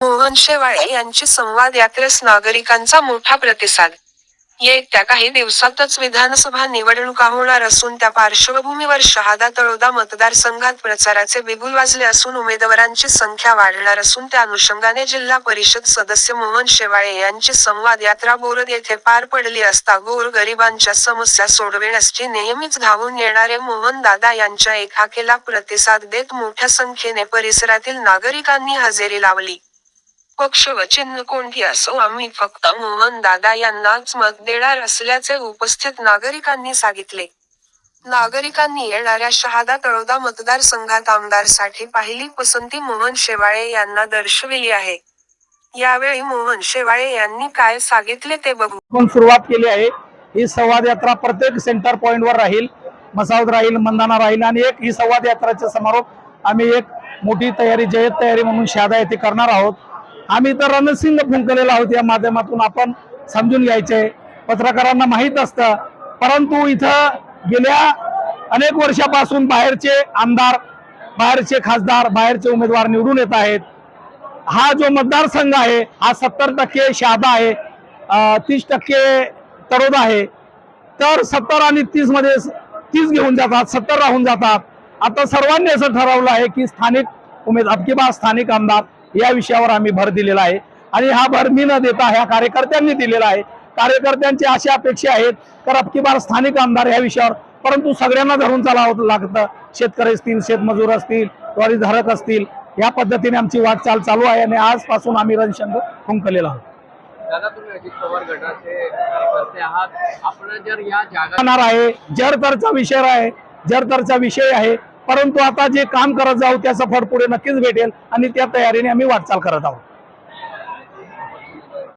मोहन शेवाळे यांची संवाद यात्रेस नागरिकांचा मोठा प्रतिसाद. येत्या काही दिवसातच विधानसभा निवडणुका होणार असून त्या पार्श्वभूमीवर शहादा तळोदा मतदारसंघात प्रचाराचे बिगुल वाजले असून उमेदवारांची संख्या वाढणार असून त्या अनुषंगाने जिल्हा परिषद सदस्य मोहन शेवाळे यांची संवाद यात्रा बोरद येथे पार पडली असता गोरगरिबांच्या समस्या सोडविण्यासाठी नेहमीच धावून येणारे मोहन दादा यांच्या एकाकेला प्रतिसाद देत मोठ्या संख्येने परिसरातील नागरिकांनी हजेरी लावली. पक्ष वचन कोणती असो आम्ही फक्त मोहन दादा यांनाच मत देणार असल्याचे उपस्थित नागरिकांनी सांगितले. नागरिकांनी येणाऱ्या शहादा तळोदा मतदारसंघात आमदारसाठी पहिली पसंती मोहन शेवाळे यांना दर्शविली आहे. यावेळी मोहन शेवाळे यांनी काय सांगितले ते बघू. आपण सुरुवात केली आहे. ही संवाद यात्रा प्रत्येक सेंटर पॉइंट वर राहील मसावद राहील मंदाना राहील आणि एक ही संवाद यात्राचा समारोप आम्ही एक मोठी तयारी जयत तयारी म्हणून शहादा येथे करणार आहोत. आम्ही तर रणसिंग फुंकलेला आहोत या माध्यमातून. आपण समजून घ्यायचे. पत्रकारांना माहीत असतं. परंतु इथं गेल्या अनेक वर्षापासून बाहेरचे आमदार बाहेरचे खासदार बाहेरचे उमेदवार निवडून येत आहेत. हा जो मतदारसंघ आहे हा सत्तर टक्के शहादा आहे तीस टक्के तरोद आहे. तर सत्तर आणि तीसमध्ये तीस घेऊन जातात सत्तर राहून जातात. आता सर्वांनी असं ठरवलं आहे की स्थानिक उमेद अबकी स्थानिक आमदार या विषयावर आम्ही भर दिलेला आहे. आणि हा भर मी न देता ह्या कार्यकर्त्यांनी दिलेला आहे. कार्यकर्त्यांची अशी अपेक्षा आहेत तर अबकी बार स्थानिक आमदार या विषयावर परंतु सगळ्यांना धरून चालावं लागतं. शेतकरी असतील शेतमजूर असतील त्वरिधारक असतील या पद्धतीने आमची वाटचाल चालू आहे आणि आजपासून आम्ही रणशंग फुंकलेला आहोत. दादा तुम्ही अजित पवार गटाचे कार्यकर्ते आहात. आपण जर या जागा आहे जरतरचा विषय आहे जरतरचा विषय आहे परंतु आता जे काम करत जाऊ त्याचं फळ पुढे नक्कीच भेटेल आणि त्या तयारीने आम्ही वाटचाल करत आहोत.